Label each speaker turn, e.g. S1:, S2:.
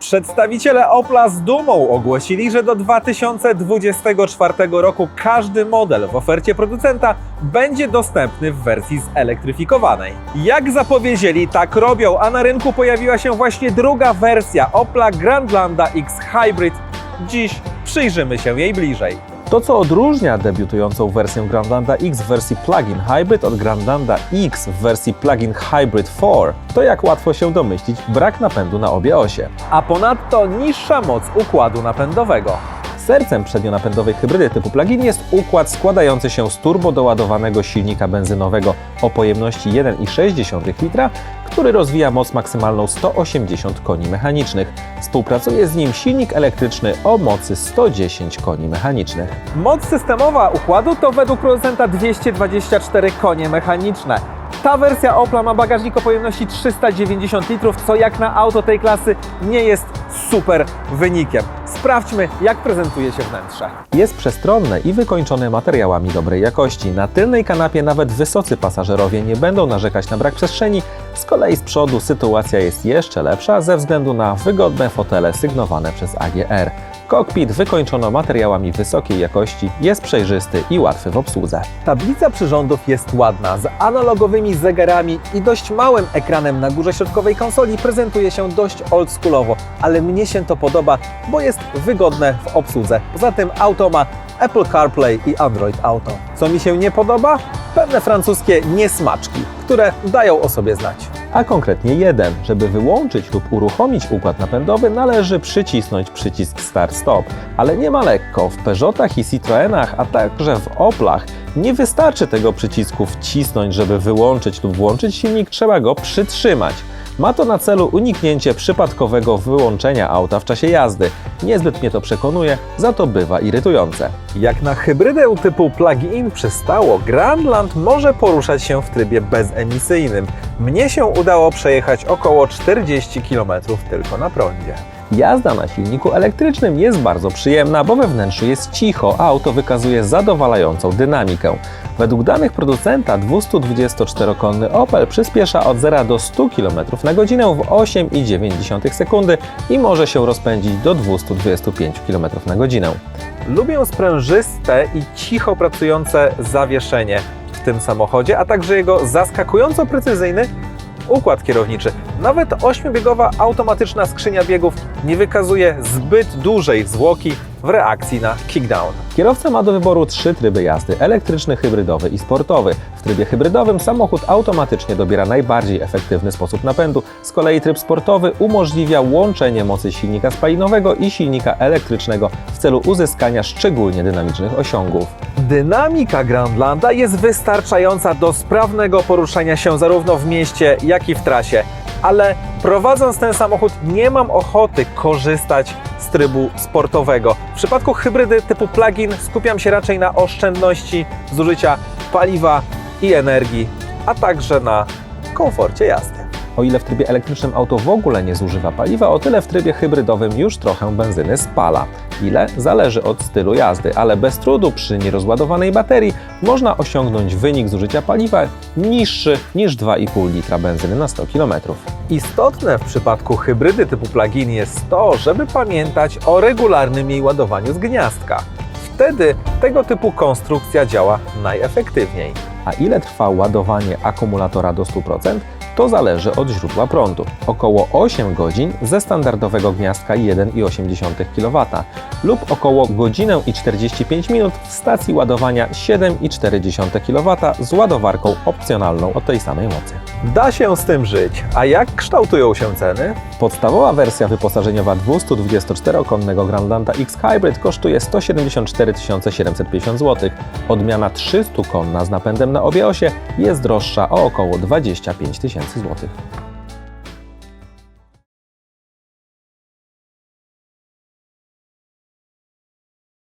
S1: Przedstawiciele Opla z dumą ogłosili, że do 2024 roku każdy model w ofercie producenta będzie dostępny w wersji zelektryfikowanej. Jak zapowiedzieli, tak robią, a na rynku pojawiła się właśnie druga wersja Opla Grandlanda X Hybrid. Dziś przyjrzymy się jej bliżej. To, co odróżnia debiutującą wersję Grandlanda X w wersji plug-in hybrid od Grandlanda X w wersji plug-in hybrid 4, to jak łatwo się domyślić, brak napędu na obie osie. A ponadto niższa moc układu napędowego. Sercem przednionapędowej hybrydy typu plug-in jest układ składający się z turbo doładowanego silnika benzynowego o pojemności 1,6 litra, który rozwija moc maksymalną 180 koni mechanicznych. Współpracuje z nim silnik elektryczny o mocy 110 koni mechanicznych. Moc systemowa układu to według producenta 224 konie mechaniczne. Ta wersja Opla ma bagażnik o pojemności 390 litrów, co jak na auto tej klasy nie jest super wynikiem. Sprawdźmy, jak prezentuje się wnętrze. Jest przestronne i wykończone materiałami dobrej jakości. Na tylnej kanapie nawet wysocy pasażerowie nie będą narzekać na brak przestrzeni. Z kolei z przodu sytuacja jest jeszcze lepsza ze względu na wygodne fotele sygnowane przez AGR. Kokpit wykończono materiałami wysokiej jakości, jest przejrzysty i łatwy w obsłudze. Tablica przyrządów jest ładna, z analogowymi zegarami i dość małym ekranem na górze środkowej konsoli prezentuje się dość oldschoolowo, ale mnie się to podoba, bo jest wygodne w obsłudze. Poza tym auto ma Apple CarPlay i Android Auto. Co mi się nie podoba? Pewne francuskie niesmaczki, które dają o sobie znać. A konkretnie jeden. Żeby wyłączyć lub uruchomić układ napędowy, należy przycisnąć przycisk Start-Stop. Ale nie ma lekko. W Peugeotach i Citroenach, a także w Oplach nie wystarczy tego przycisku wcisnąć, żeby wyłączyć lub włączyć silnik, trzeba go przytrzymać. Ma to na celu uniknięcie przypadkowego wyłączenia auta w czasie jazdy. Niezbyt mnie to przekonuje, za to bywa irytujące. Jak na hybrydę typu plug-in przystało, Grandland może poruszać się w trybie bezemisyjnym. Mnie się udało przejechać około 40 km tylko na prądzie. Jazda na silniku elektrycznym jest bardzo przyjemna, bo we wnętrzu jest cicho, a auto wykazuje zadowalającą dynamikę. Według danych producenta 224-konny Opel przyspiesza od 0 do 100 km na godzinę w 8,9 sekundy i może się rozpędzić do 225 km na godzinę. Lubię sprężyste i cicho pracujące zawieszenie w tym samochodzie, a także jego zaskakująco precyzyjny układ kierowniczy. Nawet 8-biegowa automatyczna skrzynia biegów nie wykazuje zbyt dużej zwłoki w reakcji na kickdown. Kierowca ma do wyboru trzy tryby jazdy: elektryczny, hybrydowy i sportowy. W trybie hybrydowym samochód automatycznie dobiera najbardziej efektywny sposób napędu. Z kolei tryb sportowy umożliwia łączenie mocy silnika spalinowego i silnika elektrycznego w celu uzyskania szczególnie dynamicznych osiągów. Dynamika Grandlanda jest wystarczająca do sprawnego poruszania się zarówno w mieście, jak i w trasie. Ale prowadząc ten samochód nie mam ochoty korzystać z trybu sportowego. W przypadku hybrydy typu plug-in skupiam się raczej na oszczędności zużycia paliwa i energii, a także na komforcie jazdy. O ile w trybie elektrycznym auto w ogóle nie zużywa paliwa, o tyle w trybie hybrydowym już trochę benzyny spala. Ile? Zależy od stylu jazdy, ale bez trudu przy nierozładowanej baterii można osiągnąć wynik zużycia paliwa niższy niż 2,5 litra benzyny na 100 km. Istotne w przypadku hybrydy typu plug-in jest to, żeby pamiętać o regularnym jej ładowaniu z gniazdka. Wtedy tego typu konstrukcja działa najefektywniej. A ile trwa ładowanie akumulatora do 100%? To zależy od źródła prądu. Około 8 godzin ze standardowego gniazdka 1,8 kW lub około godzinę i 45 minut w stacji ładowania 7,4 kW z ładowarką opcjonalną o tej samej mocy. Da się z tym żyć. A jak kształtują się ceny? Podstawowa wersja wyposażeniowa 224-konnego Grandlanda X Hybrid kosztuje 174 750 zł. Odmiana 300-konna z napędem na obie osie jest droższa o około 25 tysięcy złotych.